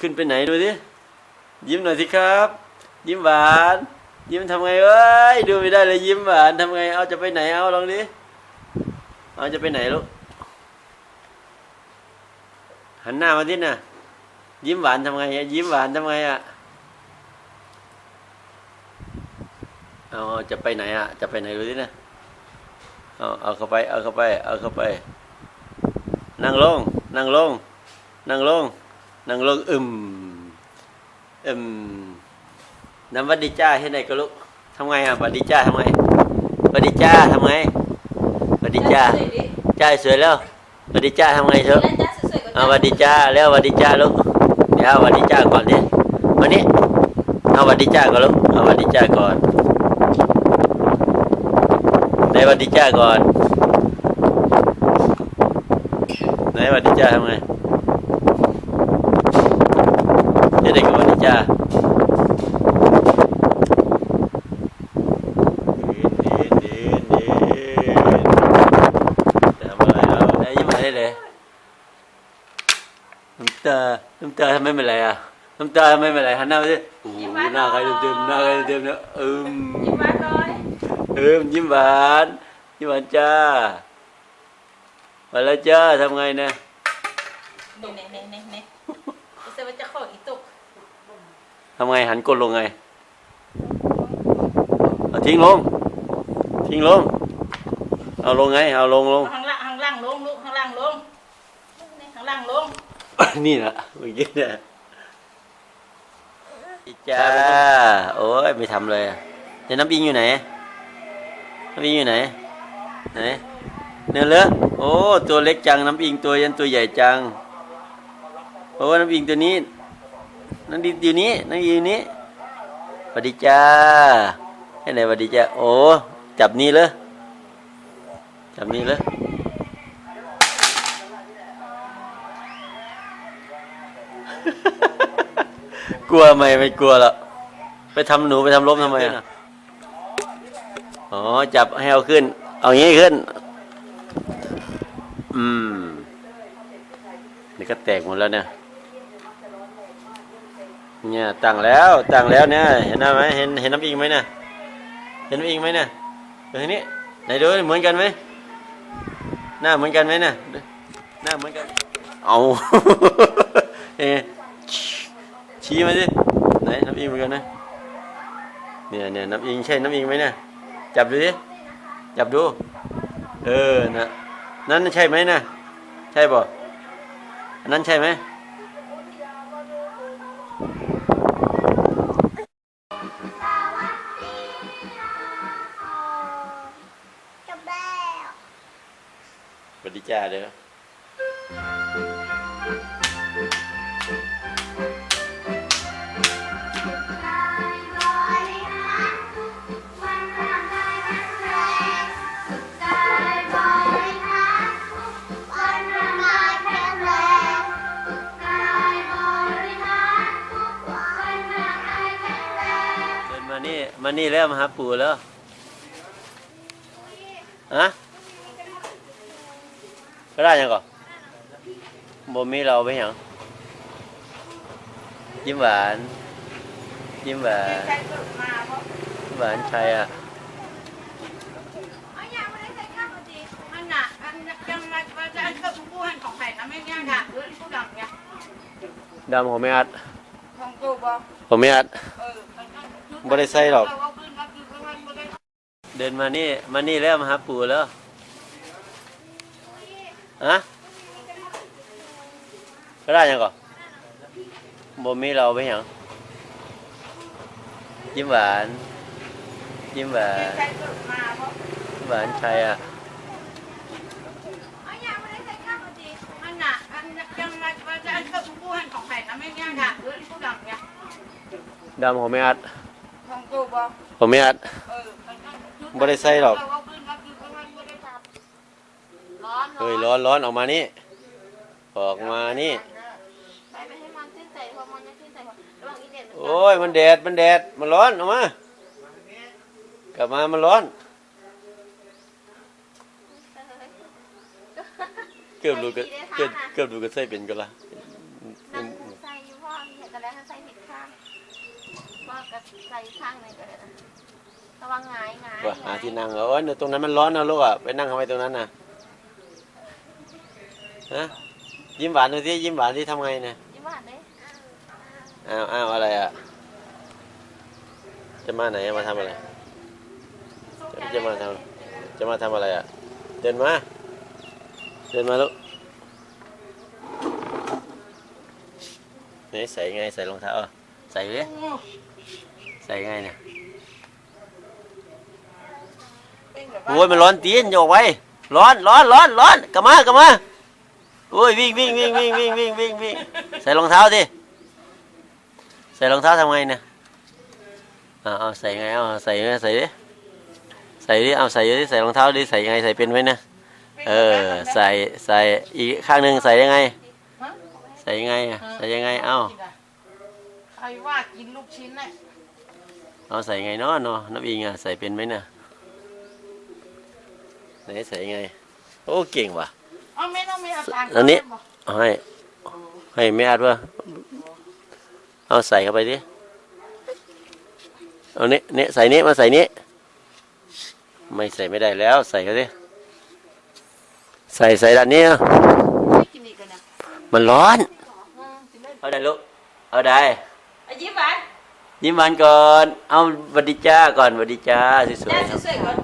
ขึ้นไปไหนดูสิยิ้มหน่อยสิครับ ยิ้มหวาน ยิ้มทำไงเว้ยดูไม่ได้เลยยิ้มหวานทำไงเอาจะไปไหนเอาลองดิเอาจะไปไหนลูกหันหน้ามาดิน่ะ ยิ้มหวานทำไงอะยิ้มหวานทำไงอะเอาจะไปไหนอะจะไปไหนดูดินะเอาเอาเข้าไปเอาเข้าไป เอาเข้าไป นั่งลงนั่งลงนั่งลง นั่งลงอึมอึมน้ำวัดดีจ้าให้ไหนก็ลูกทำไงอะวัดดีจ้าทำไงวัดดีจ้าทำไงวัดดีจ้าจ้าสวยแล้ววัดดีจ้าทำไงเถอะแล้วจ้าสวยๆก็เอาวัดดีจ้าแล้ววัดดีจ้าลูกเดี๋ยวเอาวัดดีจ้าก่อนดิวันนี้เอาวัดดีจ้าก่อนลูกเอาวัดดีจ้าก่อนไหนวัดดีจ้าก่อนไหนวัดดีจ้าทำไงเด็กๆกับวัดดี จ้าดีดีดีทำอะไรแล้วไหนยิ้มมาได้เลยน้ำตา น้ำตาทำไมไม่เป็นไรอะ น้ำตาทำไมไม่เป็นไรหันหน้าไปสิโอ้หน้าใครเต็มๆหน้าใครเต็มๆเนี่ยเอิมยิ้มหวานหน่อยเอิมยิ้มหวานยิ้มหวานจ้ามาแล้วจ้าทำไงนะเน่เน่เน่เน่เน่เซว่าจะขออีตก ทำไงหันก้นลงไงเอาทิ้งลง ทิ้งลง เอาลงไง เอาลงลงข้างล่างข้างล่างลงลูกข้างล่างลงนี่ข้างล่างลง นี่แหละเมื่อกี้เนี่ยอีจ้าโอ้ยไม่ทำเลยอะเดี๋ยวน้ำอิงอยู่ไหนน้ำอิงอยู่ไหนไหนเนื้อเลอะโอ้ตัวเล็กจังน้ำอิงตัวยันตัวใหญ่จังโอ้น้ำอิงตัวนี้ น้ำดิอยู่นี้น้ำอิงอยู่นี้สวัสดีจ้าให้ไหนสวัสดีจ้าโอ้จับนี่เลยจับนี่เลยกลัวไหมไม่กลัวหรอกไปทำหนูไปทำล้มทำไมอะอ๋อจับให้เอาขึ้น เอางี้ขึ้น อืมนี่ก็แตกหมดแล้วเนี่ย เนี่ยตั้งแล้วตั้งแล้วเนี่ยเห็นไหมเห็นเห็นน้ำอิงไหมเนี่ยเห็นน้ำอิงไหมเนี่ยเดี๋ยวนี้ไหนดูเหมือนกันไหมหน้าเหมือนกันไหมเนี่ยหน้าเหมือนกันเอาเอชี้มาสิไหนน้ำอิงเหมือนกันนะเนี่ยเนี่ยน้ำอิงใช่น้ำอิงไหมเนี่ยจับดูสิจับดู เออนะนั่นใช่ไหมนะใช่ป่ะอันนั้นใช่ไหม สวัสดีจ้าเด้อมานี่ มานี่แล้วมาหาปู่แล้วฮะ ก็ได้ยังก่อนบ่มีเราไปหยังยิ้มหวาน ยิ้มหวานใครเกิดมาเพราะยิ้มหวานใครอะอันยังไม่ได้ใส่ข้าวจริงอันน่ะอันยังมาว่าจะอันเกิดผู้หันของใครนะไม่ง่ายค่ะหรือผู้ดังเนี่ยดำของไม่อัดของกูบอกผมไม่อัดเออบ่ได้ใส่หรอกเาขึ้นมาคือว่าบ่ได้เดินมานี่ มานี่แล้วมาหาปู่แล้ว ฮะก็ได้ยังก่อนบ่มีเราไปหยังยิ้มหวาน ยิ้มหวานใครเกิดมาเพราะยิ้มหวานใครอะอันยังไม่ได้ใส่ข้าวจริงอันน่ะอันยังมาว่าจะอันเกิดผู้หันของใครนะไม่ง่ายค่ะหรือผู้ดังเนี่ยดำของไม่อัดของกูบอกผมไม่อัดเออบ่ได้ใส่หรอก เาขึ้นมาคือว่าบ่ได้ทำร้ อนเฮ้ยร้อนร้อนออกมานี่ออกมานี่ไปไปให้มันขึ้นใส่พอมันจะขึ้นใส่พอระหว่างนี้เด็ดมันโอ้ยมันแดดมันแดดมันร้อนออกมากลับมามันร้อนเกือบดูกระเกือบเกือบดูกระใส่เป็นกันละน้ำใส่อยู่พ่อมีกับใส่ข้างหนึงก็ได้นะระวังหงายหงายว่าหาที่นั่งเออตรงนั้นมันร้อนนะลูกอะไปนั่งทำไมตรงนั้นน่ะ ฮะยิ้มหวานดูสิยิ้มหวานที่ทำไงเนี่ยยิ้มหวานเลยอ้าวอ้าวอะไรอะ จะมาไหนมาทำอะไร จะจะมาทำจะมาทำอะไรอะ เดินมา เดินมาลูกนี่ใส่ไงใส่รองเท้าอะใส่ดิใส่ไงเนี่ยโอ้ยมันร้อนตีนโยกไว้ ร้อนร้อนร้อนร้อนกลับมากลับมา โอ้ยวิ่งวิ่งวิ่งวิ่งวิ่งวิ่งวิ่งวิ่งใส่รองเท้าดิใส่รองเท้าทำไงเนี่ยเอาเอาใส่ไงเอาใส่ไงใส่ดิใส่ดิเอาใส่ดิใส่รองเท้าดิใส่ยังไงใส่เป็นไหมนะเออใส่ใส่อีกข้างหนึ่งใส่ยังไง ใส่ยังไงใส่ยังไงเอาใครว่ากินลูกชิ้นน่ะเอาใส่ไงเนาะเนาะน้ำอิงอะใส่เป็นไหมนะไหนใส่ยังไง โอ้เก่งว่ะ เอาไม่ต้องมีเอาตังค์อันนี้เอาให้ให้ไม่อัดวะเอาใส่เข้าไปดิเอานี้นี่ใส่นี้มาใส่นี้ไม่ใส่ไม่ได้แล้ว ใส่เข้าดิใส่ใส่ด้านนี้เอาไม่กินอีกกันนะมันร้อนอืมกินได้เอาได้ลูกเอาได้อะยิ้มหวานยิ้มหวานก่อน เอาหวัดดีจ้าก่อนหวัดดีจ้าสวยจ้าๆครับสวยๆก่อน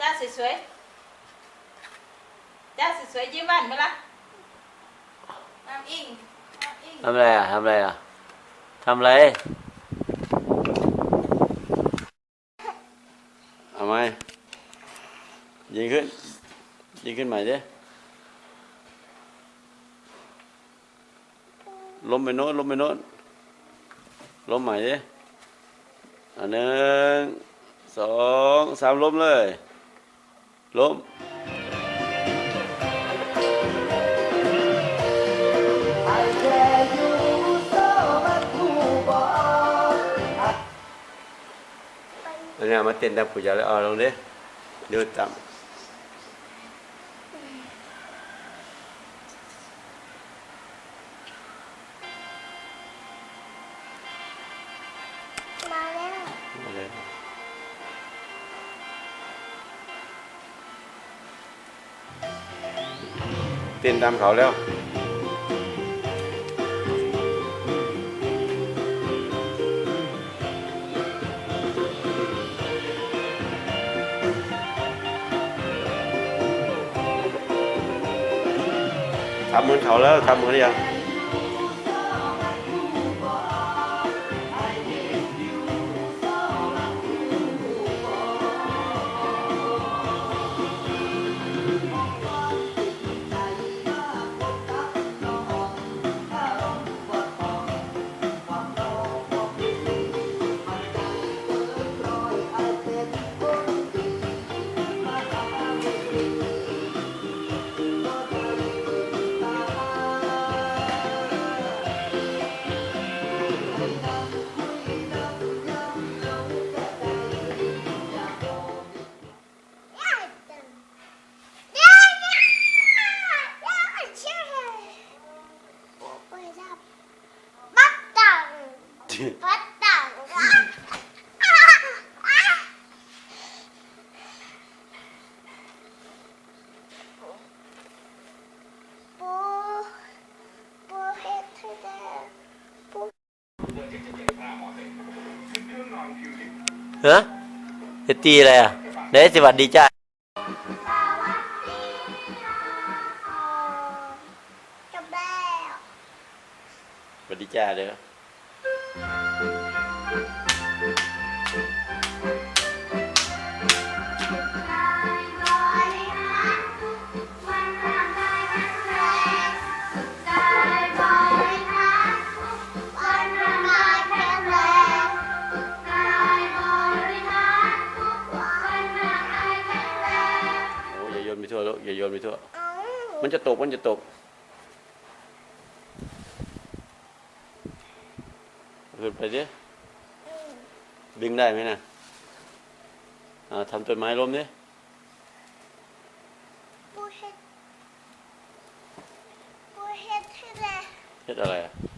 จ้า สวยๆจ้าสวยๆยิ้มหวานไหมล่ะน้ำอิงน้ำอิงทำอะไรอะทำอะไรอะทำอะไรเอาไหมยิงขึ้น ยิงขึ้นใหม่ดิล้มไปโน้นล้มไปโน้นล้มใหม่ดิอันหนึ่งสองสามล้มเลย lốm Đây nè, mắt tên đập của giờ lại luôn đấy. Đưa tạm. Mà lên เต้นตามเขาแล้วทำเหมือนเขาแล้วทำเหมือนยัง ฮะจะตีอะไรอะเดี๋ยวสวัสดีจ้าจบแล้วสวัสดีจ้าเด้อ มันจะตกมันจะตกขึ้นไปดิดึงได้ไหมนะอ่าทำต้นไม้ล้มดิปูเฮ็ดปูเฮ็ดให้ได้เฮ็ดอะไรอะ